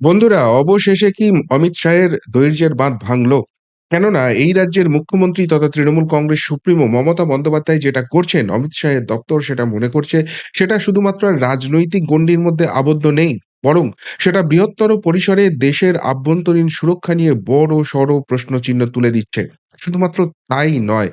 বন্ধুরা, অবশেষে কি অমিত শাহের ধৈর্যের বাঁধ ভাঙল? কেননা, এই রাজ্যের মুখ্যমন্ত্রী তথা তৃণমূল কংগ্রেস সুপ্রিমো মমতা বন্দ্যোপাধ্যায় যেটা করছেন, অমিত শাহের দপ্তর সেটা মনে করছে, সেটা শুধুমাত্র রাজনৈতিক গণ্ডির মধ্যে আবদ্ধ নেই। বরং সেটা বৃহত্তর পরিসরে দেশের আভ্যন্তরীণ সুরক্ষা নিয়ে বড় সড় প্রশ্নচিহ্ন তুলে দিচ্ছে। শুধুমাত্র তাই নয়,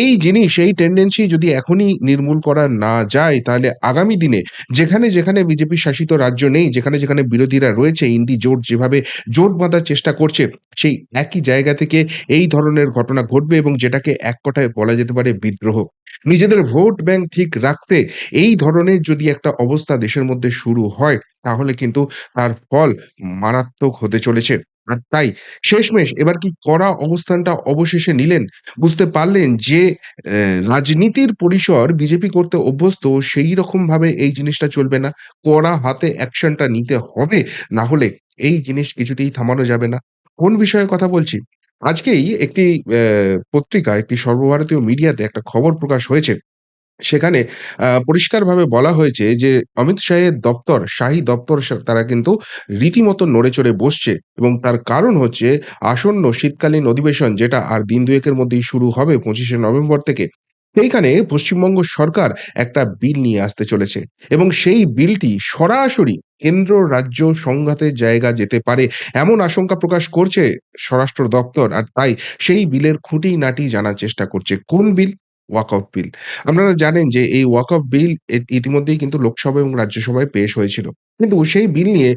এই জিনিস এই টেন্ডেন্সি যদি এখনই নির্মূল করা না যায় তাহলে আগামী দিনে যেখানে, যেখানে বিজেপি শাসিত রাজ্য নেই, যেখানে, যেখানে বিরোধীরা রয়েছে ইন্ডি জোট যেভাবে জোট বাঁধার চেষ্টা করছে, সেই একই জায়গা থেকে এই ধরনের ঘটনা ঘটবে এবং যেটাকে এক কথায় বলা যেতে পারে বিদ্রোহ। নিজেদের ভোট ব্যাংক ঠিক রাখতে এই ধরনের যদি একটা অবস্থা দেশের মধ্যে শুরু হয়, তাহলে কিন্তু তার ফল মারাত্মক হতে চলেছে। আর তাই শেষমেশ এবার কি কড়া অবস্থানটা অবশেষে নিলেন। বুঝতে পারলেন যে রাজনীতির পরিসর বিজেপি করতে অভ্যস্ত সেই রকমভাবে এই জিনিসটা চলবে না। কড়া হাতে অ্যাকশনটা নিতে হবে। না হলে এই জিনিস কিছুতেই থামানো যাবে না। কোন বিষয়ে কথা বলছি? আজকেই একটি পত্রিকা, একটি সর্বভারতীয় মিডিয়াতে একটা খবর প্রকাশ হয়েছে। সেখানে পরিষ্কারভাবে বলা হয়েছে যে অমিত শাহের দপ্তর, শাহী দপ্তর তারা কিন্তু রীতিমতো নড়ে-চড়ে বসছে এবং তার কারণ হচ্ছে আসন্ন শীতকালীন অধিবেশন যেটা আর দিন দুয়েকের মধ্যেই শুরু হবে ২৫শে নভেম্বর থেকে। সেইখানে পশ্চিমবঙ্গ সরকার একটা বিল নিয়ে আসতে চলেছে এবং সেই বিলটি সরাসরি কেন্দ্র রাজ্য সংঘাতের জায়গা যেতে পারে এমন আশঙ্কা প্রকাশ করছে স্বরাষ্ট্র দপ্তর। আর তাই সেই বিলের খুঁটিনাটি জানার চেষ্টা করছে। কোন বিল? ওয়াকফ বিল। আপনারা জানেন যে এই ওয়াক অফ বিল ইতিমধ্যেই কিন্তু লোকসভা এবং রাজ্যসভায় পেশ হয়েছিল। কিন্তু সেই বিল নিয়ে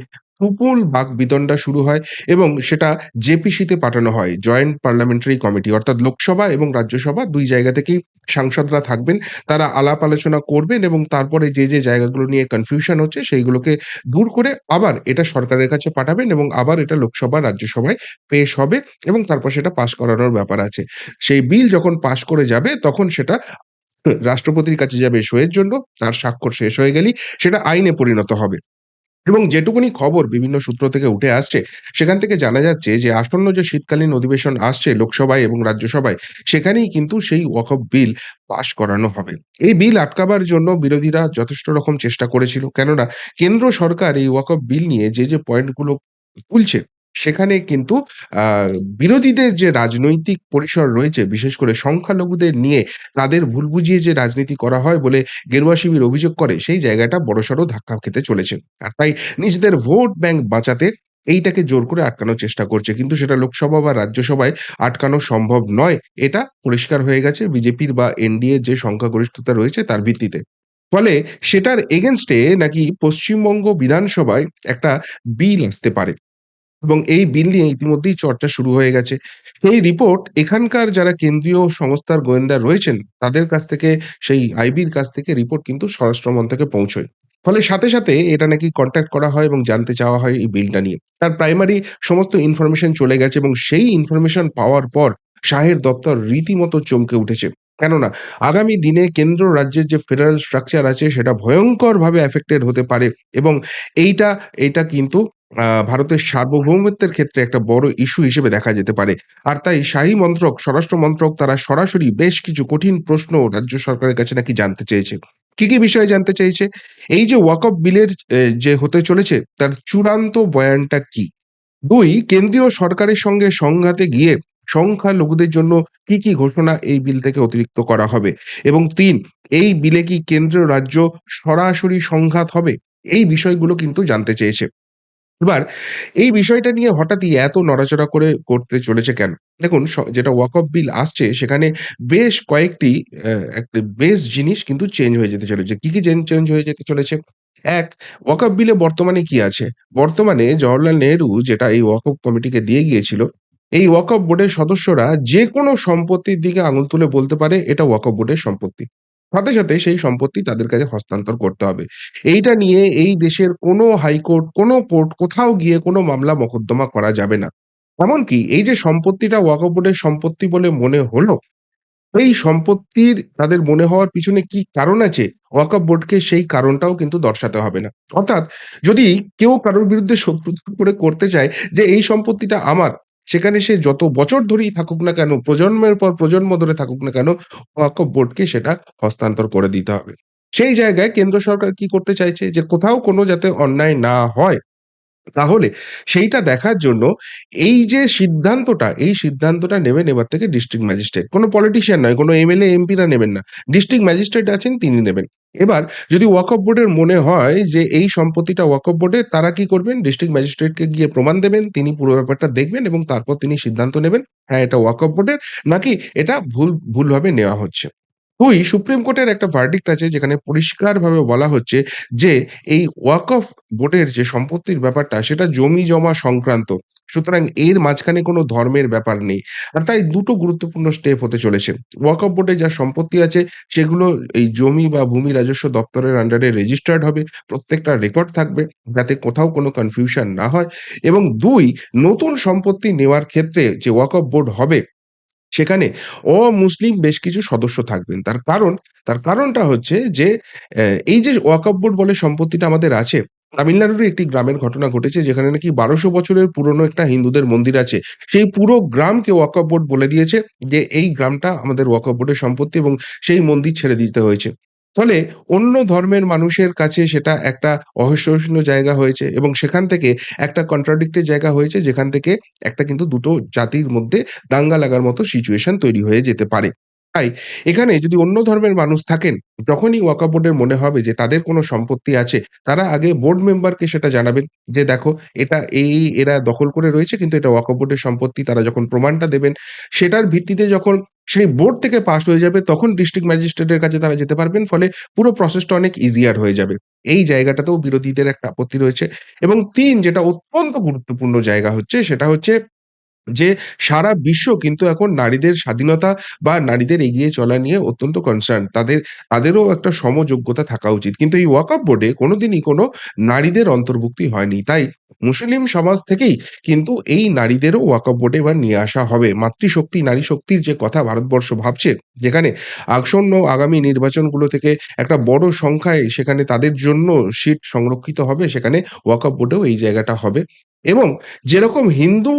তুমুল বাকবিতণ্ডা শুরু হয় এবং সেটা জেপিসিতে পাঠানো হয়। জয়েন্ট পার্লামেন্টারি কমিটি অর্থাৎ লোকসভা এবং রাজ্যসভা দুই জায়গা থেকেই সাংসদরা থাকবেন। তারা আলাপ আলোচনা করবেন এবং তারপরে যে, যে জায়গাগুলো নিয়ে কনফিউশন হচ্ছে সেইগুলোকে দূর করে আবার এটা সরকারের কাছে পাঠাবেন এবং আবার এটা লোকসভা, রাজ্যসভায় পেশ হবে এবং তারপর সেটা পাশ করানোর ব্যাপার আছে। সেই বিল যখন পাশ করে যাবে তখন সেটা রাষ্ট্রপতির কাছে যাবে সইয়ের জন্য। তার স্বাক্ষর শেষ হয়ে গেলেই সেটা আইনে পরিণত হবে। এবং যেটুকুনি খবর বিভিন্ন সূত্র থেকে উঠে আসছে, সেখান থেকে জানা যাচ্ছে যে আসন্ন যে শীতকালীন অধিবেশন আসছে লোকসভায় এবং রাজ্যসভায়, সেখানেই কিন্তু সেই ওয়াকফ বিল পাশ করানো হবে। এই বিল আটকাবার জন্য বিরোধীরা যথেষ্ট রকম চেষ্টা করেছিল। কেননা কেন্দ্র সরকার এই ওয়াকফ বিল নিয়ে যে, যে পয়েন্টগুলো তুলছে, সেখানে কিন্তু বিরোধীদের যে রাজনৈতিক পরিসর রয়েছে, বিশেষ করে সংখ্যালঘুদের নিয়ে তাদের ভুল বুঝিয়ে যে রাজনীতি করা হয় বলে গেরুয়া শিবির অভিযোগ করে, সেই জায়গাটা বড়সড় ধাক্কা খেতে চলেছে। আর তাই নিজেদের ভোট ব্যাংক বাঁচাতে এইটাকে জোর করে আটকানোর চেষ্টা করছে। কিন্তু সেটা লোকসভা বা রাজ্যসভায় আটকানো সম্ভব নয়। এটা পরিষ্কার হয়ে গেছে বিজেপির বা এনডিএর যে সংখ্যাগরিষ্ঠতা রয়েছে তার ভিত্তিতে। ফলে সেটার এগেইনস্ট এ নাকি পশ্চিমবঙ্গ বিধানসভায় একটা বিল আসতে পারে। এবং এই বিল নিয়ে ইতিমধ্যেই চর্চা শুরু হয়ে গেছে। সেই রিপোর্ট এখানকার যারা কেন্দ্রীয় সংস্থার গোয়েন্দা রয়েছেন, তাদের কাছ থেকে সেই আইবির কাছ থেকে রিপোর্ট কিন্তু স্বরাষ্ট্র মন্ত্রকে পৌঁছয়। ফলে সাথে, সাথে এটা নাকি কনট্যাক্ট করা হয় এবং জানতে চাওয়া হয় এই বিলটা নিয়ে। তার প্রাইমারি সমস্ত ইনফরমেশন চলে গেছে এবং সেই ইনফরমেশন পাওয়ার পর শাহের দপ্তর রীতিমতো চমকে উঠেছে। কেননা আগামী দিনে কেন্দ্র রাজ্যের যে ফেডারেল স্ট্রাকচার আছে সেটা ভয়ংকরভাবে অ্যাফেক্টেড হতে পারে এবং এইটা, এটা কিন্তু ভারতের সার্বভৌমত্বের ক্ষেত্রে একটা বড় ইস্যু হিসেবে দেখা যেতে পারে। আর তাই শাহী মন্ত্রক, স্বরাষ্ট্র মন্ত্রক তারা সরাসরি বেশ কিছু কঠিন প্রশ্ন রাজ্য সরকারের কাছে নাকি জানতে চেয়েছে। কি, কি বিষয়ে জানতে চেয়েছে? এই যে ওয়াকফ বিলের যে হতে চলেছে তার চূড়ান্ত বয়ানটা কি? দুই কেন্দ্রীয় সরকারের সঙ্গে সংঘাতে গিয়ে সংখ্যালঘুদের জন্য কি, কি ঘোষণা এই বিল থেকে অতিরিক্ত করা হবে? এবং তিন এই বিলে কি কেন্দ্র রাজ্য সরাসরি সংঘাত হবে? এই বিষয়গুলো কিন্তু জানতে চেয়েছে। এবার এই বিষয়টা নিয়ে হঠাৎই এত নড়াচড়া করে করতে চলেছে কেন? দেখুন যেটা ওয়াকফ বিল আসছে সেখানে বেশ কয়েকটি বেস জিনিস কিন্তু চেঞ্জ হয়ে যেতে চলেছে। কি, কি চেঞ্জ হয়ে যেতে চলেছে? ১ ওয়াকফ বিলে বর্তমানে কি আছে? বর্তমানে জওহরলাল নেহরু যেটা এই ওয়াকফ কমিটিকে দিয়ে গিয়েছিল, এই ওয়াকফ বোর্ডের সদস্যরা যেকোনো সম্পত্তির দিকে আঙুল তুলে বলতে পারে এটা ওয়াকফ বোর্ডের সম্পত্তি। সাথে, সাথে সেই সম্পত্তি তাদের কাছে হস্তান্তর করতে হবে। এইটা নিয়ে এই দেশের কোনো হাইকোর্ট, কোনো কোর্ট কোথাও গিয়ে কোনো মামলা মোকদ্দমা করা যাবে না। এমনকি এই যে সম্পত্তিটা ওয়াকফ বোর্ডের সম্পত্তি বলে মনে হলো, এই সম্পত্তির তাদের মনে হওয়ার পিছনে কি কারণ আছে? ওয়াকফ বোর্ডকে সেই কারণটাও কিন্তু দর্শাতে হবে না। অর্থাৎ যদি কেউ কারোর বিরুদ্ধে করে করতে চায় যে এই সম্পত্তিটা আমার, সেখানে সে যত বছর ধরেই থাকুক না কেন, প্রজন্মের পর প্রজন্ম ধরে থাকুক না কেন, ওয়াকফ বোর্ডকে সেটা হস্তান্তর করে দিতে হবে। সেই জায়গায় কেন্দ্র সরকার কি করতে চাইছে? যে কোথাও কোনো যাতে অন্যায় না হয় তাহলে সেইটা দেখার জন্য এই যে সিদ্ধান্তটা, এই সিদ্ধান্তটা নেবেন এবার থেকে ডিস্ট্রিক্ট ম্যাজিস্ট্রেট। কোনো পলিটিশিয়ান নয়, কোনো এমএলএ, এমপিরা নেবেন না। ডিস্ট্রিক্ট ম্যাজিস্ট্রেট আছেন তিনি নেবেন। এবার যদি ওয়াকফ বোর্ডের মনে হয় যে এই সম্পত্তিটা ওয়াকফ বোর্ডের, তারা কি করবেন? ডিস্ট্রিক্ট ম্যাজিস্ট্রেটকে গিয়ে প্রমাণ দেবেন। তিনি পুরো ব্যাপারটা দেখবেন এবং তারপর তিনি সিদ্ধান্ত নেবেন, হ্যাঁ, এটা ওয়াকফ বোর্ডের নাকি এটা ভুল ভুলভাবে নেওয়া হচ্ছে। ২ সুপ্রিম কোর্টের একটা ভার্ডিক্ট আছে যেখানে পরিষ্কারভাবে বলা হচ্ছে যে এই ওয়াকফ বোর্ডের যে সম্পত্তির ব্যাপারটা সেটা জমি-জমা সংক্রান্ত। সুতরাং এর মাঝখানে কোনো ধর্মের ব্যাপার নেই। আর তাই দুটো গুরুত্বপূর্ণ স্টেপ হতে চলেছে। ওয়াকফ বোর্ডে যা সম্পত্তি আছে সেগুলো এই জমি বা ভূমি রাজস্ব দপ্তরের আন্ডারে রেজিস্টার্ড হবে। প্রত্যেকটা রেকর্ড থাকবে যাতে কোথাও কোনো কনফিউশন না হয় এবং দুই, নতুন সম্পত্তি নেওয়ার ক্ষেত্রে যে ওয়াকফ বোর্ড হবে সেখানে অমুসলিম বেশ কিছু সদস্য থাকবেন। তার কারণ, তার কারণটা হচ্ছে যে এই যে ওয়াকফ বোর্ড বলে সম্পত্তিটা আমাদের আছে, তামিলনাড়ুর একটি গ্রামের ঘটনা ঘটেছে যেখানে নাকি বারোশো বছরের পুরনো একটা হিন্দুদের মন্দির আছে। সেই পুরো গ্রামকে ওয়াকফ বোর্ড বলে দিয়েছে যে এই গ্রামটা আমাদের ওয়াকফ বোর্ডের সম্পত্তি এবং সেই মন্দির ছেড়ে দিতে হয়েছে। ফলে অন্য ধর্মের মানুষের কাছে সেটা একটা অসহিষ্ণু জায়গা হয়েছে এবং সেখান থেকে একটা কন্ট্রাডিক্টেড জায়গা হয়েছে, যেখান থেকে একটা কিন্তু দুটো জাতির মধ্যে দাঙ্গা লাগার মতো সিচুয়েশন তৈরি হয়ে যেতে পারে। তাই এখানে যদি অন্য ধর্মের মানুষ থাকেন, যখনই ওয়াকফ বোর্ডের মনে হবে যে তাদের কোনো সম্পত্তি আছে, তারা আগে বোর্ড মেম্বারকে সেটা জানাবেন যে, "দেখো এটা এই, এরা দখল করে রয়েছে কিন্তু এটা ওয়াকফ বোর্ডের সম্পত্তি।" তারা যখন প্রমাণটা দেবেন, সেটার ভিত্তিতে যখন সেই বোর্ড থেকে পাস হয়ে যাবে তখন ডিস্ট্রিক্ট ম্যাজিস্ট্রেটের কাছে তারা যেতে পারবেন। ফলে পুরো প্রসেসটা অনেক ইজিয়ার হয়ে যাবে। এই জায়গাটাতেও বিরোধীদের একটা আপত্তি রয়েছে এবং তিন যেটা অত্যন্ত গুরুত্বপূর্ণ জায়গা হচ্ছে সেটা হচ্ছে যে সারা বিশ্ব কিন্তু এখন নারীদের স্বাধীনতা বা নারীদের এগিয়ে চলা নিয়ে অত্যন্ত কনসার্ন। তাদের তাদেরও একটা সমযোগ্যতা থাকা উচিত। কিন্তু এই ওয়াকফ বোর্ডে কোনোদিনই কোনো নারীদের অন্তর্ভুক্তি হয়নি। তাই মুসলিম সমাজ থেকেই কিন্তু এই নারীদেরও ওয়াকফ বোর্ডে এবার নিয়ে আসা হবে। মাতৃশক্তি, নারী শক্তির যে কথা ভারতবর্ষ ভাবছে, যেখানে আসন্ন আগামী নির্বাচনগুলো থেকে একটা বড় সংখ্যায় সেখানে তাদের জন্য সিট সংরক্ষিত হবে, সেখানে ওয়াকফ বোর্ডেও এই জায়গাটা হবে এবং যেরকম হিন্দু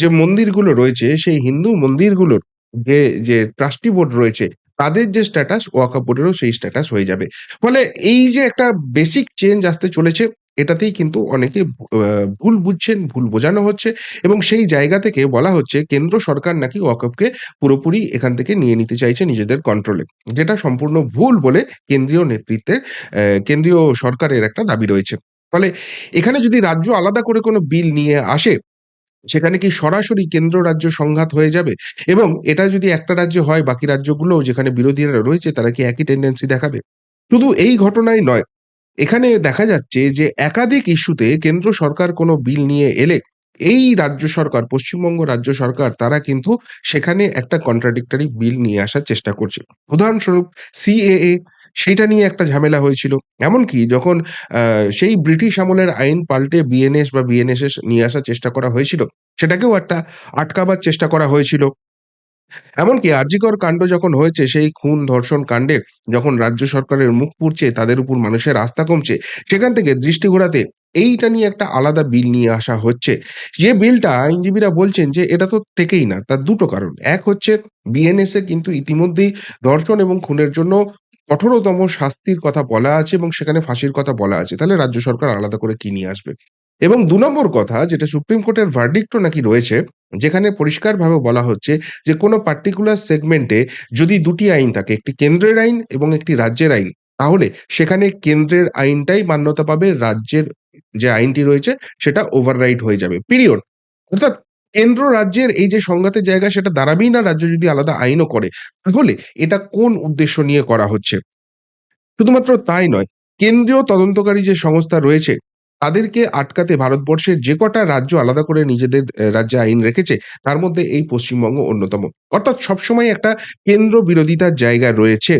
যে মন্দিরগুলো রয়েছে, সেই হিন্দু মন্দিরগুলোর যে, যে ট্রাস্টি বোর্ড রয়েছে, তাদের যে স্ট্যাটাস ওয়াকফ বোর্ডেরও সেই স্ট্যাটাস হয়ে যাবে। ফলে এই যে একটা বেসিক চেঞ্জ আসতে চলেছে, এটাতেই কিন্তু অনেকে ভুল বুঝছেন, ভুল বোঝানো হচ্ছে এবং সেই জায়গা থেকে বলা হচ্ছে কেন্দ্র সরকার নাকি ওয়াকফকে পুরোপুরি এখান থেকে নিয়ে নিতে চাইছে নিজেদের কন্ট্রোলে। যেটা সম্পূর্ণ ভুল বলে কেন্দ্রীয় নেতৃত্বের কেন্দ্রীয় সরকারের একটা দাবি রয়েছে। ফলে এখানে যদি রাজ্য আলাদা করে কোনো বিল নিয়ে আসে, সেখানে কি সরাসরি কেন্দ্র রাজ্য সংঘাত হয়ে যাবে? এবং এটা যদি একটা রাজ্যে হয় বাকি রাজ্যগুলোও যেখানে বিরোধীরা রয়েছে তারা কি একই টেন্ডেন্সি দেখাবে? শুধু এই ঘটনাই নয়, এখানে দেখা যাচ্ছে যে একাধিক ইস্যুতে কেন্দ্র সরকার কোনো বিল নিয়ে এলে এই রাজ্য সরকার, পশ্চিমবঙ্গ রাজ্য সরকার তারা কিন্তু সেখানে একটা কন্ট্রাডিক্টরি বিল নিয়ে আসার চেষ্টা করছে। উদাহরণস্বরূপ সিএএ সেইটা নিয়ে একটা ঝামেলা হয়েছিল। এমনকি যখন সেই ব্রিটিশ আমলের আইন পাল্টে বিএনএস বা বিএনএসএস নিয়ে আসার চেষ্টা করা হয়েছিল, সেটাকেও একটা আটকাবার চেষ্টা করা হয়েছিল। এমনকি আরজিকর কাণ্ড যখন হয়েছে সেই খুন ধর্ষণ কাণ্ডে যখন রাজ্য সরকারের মুখ পুড়ছে, তাদের উপর মানুষের আস্থা কমছে, সেখান থেকে দৃষ্টি ঘোরাতে এইটা নিয়ে একটা আলাদা বিল নিয়ে আসা হচ্ছে। যে বিলটা আইনজীবীরা বলছেন যে এটা তো টেকেই না। তার দুটো কারণ। এক হচ্ছে বিএনএস এ কিন্তু ইতিমধ্যেই ধর্ষণ এবং খুনের জন্য কঠোরতম শাস্তির কথা বলা আছে এবং সেখানে ফাঁসির কথা বলা আছে। তাহলে রাজ্য সরকার আলাদা করে কি নিয়ে আসবে? এবং দু নম্বর কথা যেটা সুপ্রিম কোর্টের ভার্ডিক্ট নাকি রয়েছে, যেখানে পরিষ্কারভাবে বলা হচ্ছে যে কোনো পার্টিকুলার সেগমেন্টে যদি দুটি আইন থাকে, একটি কেন্দ্রের আইন এবং একটি রাজ্যের আইন, তাহলে সেখানে কেন্দ্রের আইনটাই মান্যতা পাবে, রাজ্যের যে আইনটি রয়েছে সেটা ওভাররাইড হয়ে যাবে। পিরিয়ড। অর্থাৎ কেন্দ্র রাজ্যের এই যে সংঘাতের জায়গা সেটা দাঁড়াবেই না রাজ্য যদি আলাদা আইনও করে। তাহলে এটা কোন উদ্দেশ্য নিয়ে করা হচ্ছে? শুধুমাত্র তাই নয়, কেন্দ্রীয় তদন্তকারী যে সংস্থা রয়েছে, তাদেরকে আটকাতে ভারতবর্ষের যে কটা রাজ্য আলাদা করে নিজেদের রাজ্যে আইন রেখেছে, তার মধ্যে এই পশ্চিমবঙ্গ অন্যতম। অর্থাৎ সবসময় একটা কেন্দ্র বিরোধিতার জায়গা রয়েছে।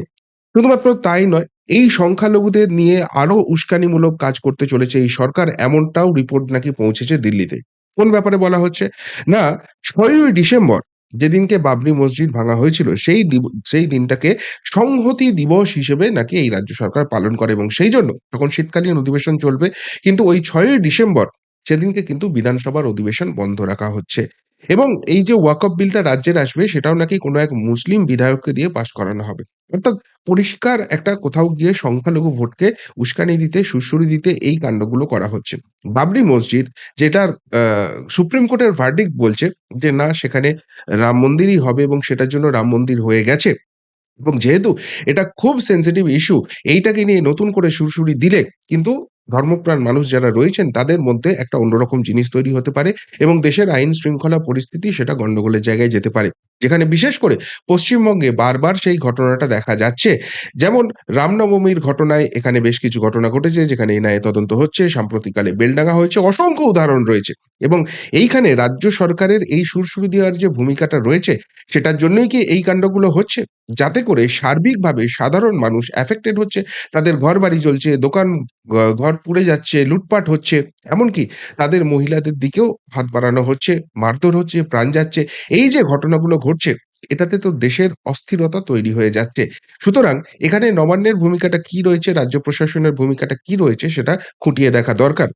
শুধুমাত্র তাই নয়, এই সংখ্যালঘুদের নিয়ে আরও উস্কানিমূলক কাজ করতে চলেছে এই সরকার এমনটাও রিপোর্ট নাকি পৌঁছেছে দিল্লিতে। কোন ব্যাপারে বলা হচ্ছে? না, ছয়ই ডিসেম্বর যেদিনকে বাবরি মসজিদ ভাঙা হয়েছিল, সেই সেই দিনটাকে সংহতি দিবস হিসেবে নাকি এই রাজ্য সরকার পালন করে এবং সেই জন্য তখন শীতকালীন অধিবেশন চলবে। কিন্তু ওই ছয়ই ডিসেম্বর সেদিনকে কিন্তু বিধানসভার অধিবেশন বন্ধ রাখা হচ্ছে। এবং এই যে ওয়াকফ বিলটা রাজ্যের আসবে সেটাও নাকি কোনো এক মুসলিম বিধায়ককে দিয়ে পাশ করানো হবে। অর্থাৎ পরিষ্কার একটা কোথাও গিয়ে সংখ্যালঘু ভোটকে উস্কানি দিতে, সুড়সুড়ি দিতে এই কাণ্ডগুলো করা হচ্ছে। বাবরি মসজিদ যেটার সুপ্রিম কোর্টের ভার্ডিক্ট বলছে যে না সেখানে রাম মন্দিরই হবে এবং সেটার জন্য রাম মন্দির হয়ে গেছে। এবং যেহেতু এটা খুব সেন্সিটিভ ইস্যু এইটাকে নিয়ে নতুন করে সুড়সুড়ি দিলে কিন্তু ধর্মপ্রাণ মানুষ যারা রয়েছেন, তাদের মধ্যে একটা অন্যরকম জিনিস তৈরি হতে পারে এবং দেশের আইন শৃঙ্খলা পরিস্থিতি সেটা গন্ডগোলের জায়গায় যেতে পারে। যেখানে বিশেষ করে পশ্চিমবঙ্গে বারবার সেই ঘটনাটা দেখা যাচ্ছে। যেমন রামনবমীর ঘটনায় এখানে বেশ কিছু ঘটনা ঘটেছে যেখানে এনআইএ তদন্ত হচ্ছে, সাম্প্রতিককালে বেলডাঙ্গা হয়েছে, অসংখ্য উদাহরণ রয়েছে। এবং এইখানে রাজ্য সরকারের এই সুড়সুড়ি দেওয়ার যে ভূমিকাটা রয়েছে সেটার জন্যই কি এই কাণ্ডগুলো হচ্ছে? যাতে করে সার্বিকভাবে সাধারণ মানুষ অ্যাফেক্টেড হচ্ছে। তাদের ঘর বাড়ি জ্বলছে, দোকান ঘর পুড়ে যাচ্ছে, লুটপাট হচ্ছে। এমনকি তাদের মহিলাদের দিকেও হাত বাড়ানো হচ্ছে, মারধর হচ্ছে, প্রাণ যাচ্ছে। এই যে ঘটনাগুলো ঘটছে এটাতে তো দেশের অস্থিরতা তৈরি হয়ে যাচ্ছে। সুতরাং এখানে নবান্নের ভূমিকাটা কি রয়েছে, রাজ্য প্রশাসনের ভূমিকাটা কি রয়েছে সেটা খুঁটিয়ে দেখা দরকার।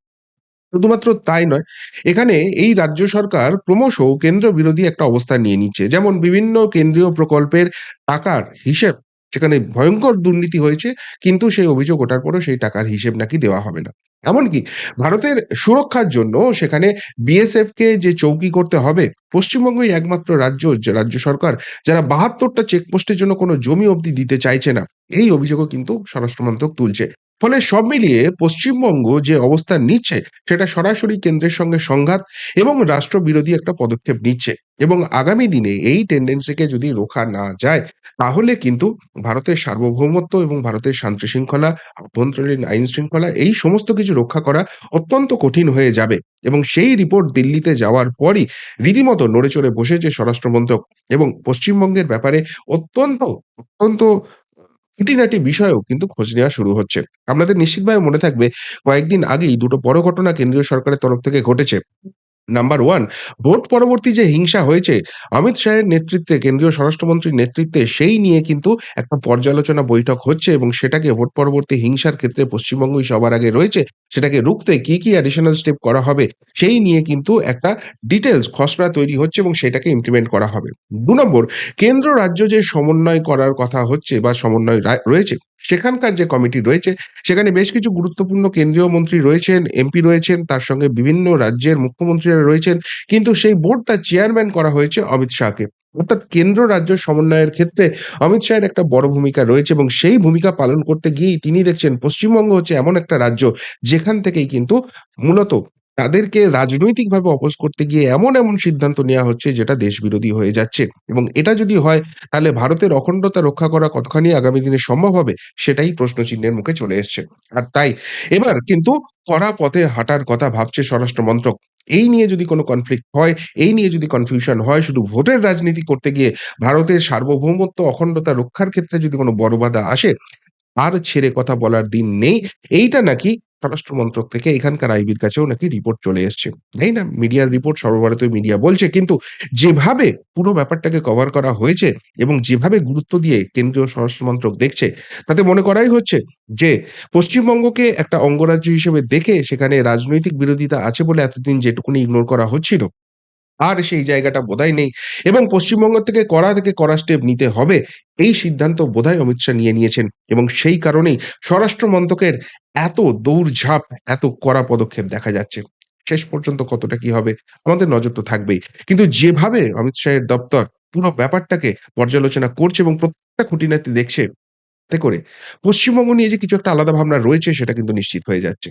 শুধুমাত্র তাই নয়, এখানে এই রাজ্য সরকার ক্রমশ কেন্দ্র বিরোধী একটা অবস্থান নিয়ে নিচ্ছে। যেমন বিভিন্ন কেন্দ্রীয় প্রকল্পের টাকার হিসেব সেখানে ভয়ঙ্কর দুর্নীতি হয়েছে। কিন্তু সেই অভিযোগ ওঠার পরও সেই টাকার হিসেব নাকি দেওয়া হবে না। এমনকি ভারতের সুরক্ষার জন্য সেখানে বিএসএফ কে যে চৌকি করতে হবে, পশ্চিমবঙ্গই একমাত্র রাজ্য রাজ্য সরকার যারা বাহাত্তরটা চেকপোস্টের জন্য কোনো জমি অবধি দিতে চাইছে না। এই অভিযোগও কিন্তু স্বরাষ্ট্র মন্ত্রক তুলছে। ফলে সব মিলিয়ে পশ্চিমবঙ্গ যে অবস্থান নিচ্ছে সেটা সরাসরি কেন্দ্রের সঙ্গে সংঘাত এবং রাষ্ট্রবিরোধী একটা পদক্ষেপ নিচ্ছে। এবং আগামী দিনে এই টেন্ডেন্সিকে যদি রোখা না যায় তাহলে কিন্তু ভারতের সার্বভৌমত্ব এবং ভারতের শান্তি শৃঙ্খলা, আভ্যন্তরীণ আইন শৃঙ্খলা এই সমস্ত কিছু রক্ষা করা অত্যন্ত কঠিন হয়ে যাবে। এবং সেই রিপোর্ট দিল্লিতে যাওয়ার পরই রীতিমতো নড়েচড়ে বসেছে স্বরাষ্ট্রমন্ত্রক এবং পশ্চিমবঙ্গের ব্যাপারে অত্যন্ত, অত্যন্ত খুঁটিনাটি বিষয়েও কিন্তু খোঁজ নেওয়া শুরু হচ্ছে। আপনাদের নিশ্চিতভাবে মনে থাকবে, কয়েকদিন আগেই দুটো বড় ঘটনা কেন্দ্রীয় সরকারের তরফ থেকে ঘটেছে। নাম্বার ওয়ান ভোট পরবর্তী যে হিংসা হয়েছে, অমিত শাহের নেতৃত্বে কেন্দ্রীয় স্বরাষ্ট্রমন্ত্রীর নেতৃত্বে সেই নিয়ে কিন্তু একটা পর্যালোচনা বৈঠক হচ্ছে এবং সেটাকে ভোট পরবর্তী হিংসার ক্ষেত্রে পশ্চিমবঙ্গই সবার আগে রয়েছে। সেটাকে রুখতে কি, কি অ্যাডিশনাল স্টেপ করা হবে সেই নিয়ে কিন্তু একটা ডিটেলস খসড়া তৈরি হচ্ছে এবং সেটাকে ইমপ্লিমেন্ট করা হবে। দু নম্বর কেন্দ্র রাজ্য যে সমন্বয় করার কথা হচ্ছে বা সমন্বয় রয়েছে সেখানকার যে কমিটি রয়েছে সেখানে বেশ কিছু গুরুত্বপূর্ণ কেন্দ্রীয় মন্ত্রী রয়েছেন, এমপি রয়েছেন, তার সঙ্গে বিভিন্ন রাজ্যের মুখ্যমন্ত্রীরা রয়েছেন। কিন্তু সেই বোর্ডটার চেয়ারম্যান করা হয়েছে অমিত শাহকে। অর্থাৎ কেন্দ্র রাজ্য সমন্বয়ের ক্ষেত্রে অমিত শাহের একটা বড় ভূমিকা রয়েছে এবং সেই ভূমিকা পালন করতে গিয়েই তিনি দেখছেন পশ্চিমবঙ্গ হচ্ছে এমন একটা রাজ্য যেখান থেকেই কিন্তু মূলত তাদেরকে রাজনৈতিকভাবে অপোজ করতে গিয়ে এমন, এমন সিদ্ধান্ত নেওয়া হচ্ছে যেটা দেশবিরোধী হয়ে যাচ্ছে। এবং এটা যদি হয় তাহলে ভারতের অখণ্ডতা রক্ষা করা কতখানি আগামী দিনে সম্ভব হবে সেটাই প্রশ্নচিহ্নের মুখে চলে এসছে। আর তাই এবার কিন্তু কড়া পথে হাঁটার কথা ভাবছে স্বরাষ্ট্র মন্ত্রক। এই নিয়ে যদি কোনো কনফ্লিক্ট হয়, এই নিয়ে যদি কনফিউশন হয় শুধু ভোটের রাজনীতি করতে গিয়ে ভারতের সার্বভৌমত্ব অখণ্ডতা রক্ষার ক্ষেত্রে যদি কোনো বড় বাধা আসে, আর ছেড়ে কথা বলার দিন নেই। এইটা নাকি স্বরাষ্ট্র মন্ত্রক থেকে এখানকার আইবির কাছেও নাকি রিপোর্ট চলে এসছে। তাই না? মিডিয়ার রিপোর্ট সর্বভারতীয় মিডিয়া বলছে, কিন্তু যেভাবে পুরো ব্যাপারটাকে কভার করা হয়েছে এবং যেভাবে গুরুত্ব দিয়ে কেন্দ্রীয় স্বরাষ্ট্র মন্ত্রক দেখছে, তাতে মনে করাই হচ্ছে যে পশ্চিমবঙ্গকে একটা অঙ্গরাজ্য হিসেবে দেখে সেখানে রাজনৈতিক বিরোধিতা আছে বলে এতদিন যেটুকুনি ইগনোর করা হচ্ছিল আর সেই জায়গাটা বোধহয় নেই এবং পশ্চিমবঙ্গ থেকে কড়া থেকে কড়া স্টেপ নিতে হবে এই সিদ্ধান্ত বোধহয় অমিত শাহ নিয়ে নিয়েছেন এবং সেই কারণেই স্বরাষ্ট্র মন্ত্রকের এত দৌড়ঝাঁপ, এত কড়া পদক্ষেপ দেখা যাচ্ছে। শেষ পর্যন্ত কতটা কি হবে আমাদের নজর তো থাকবেই। কিন্তু যেভাবে অমিত শাহের দপ্তর পুরো ব্যাপারটাকে পর্যালোচনা করছে এবং প্রত্যেকটা খুঁটিনাটি দেখছে, এতে করে পশ্চিমবঙ্গ নিয়ে যে কিছু একটা আলাদা ভাবনা রয়েছে সেটা কিন্তু নিশ্চিত হয়ে যাচ্ছে।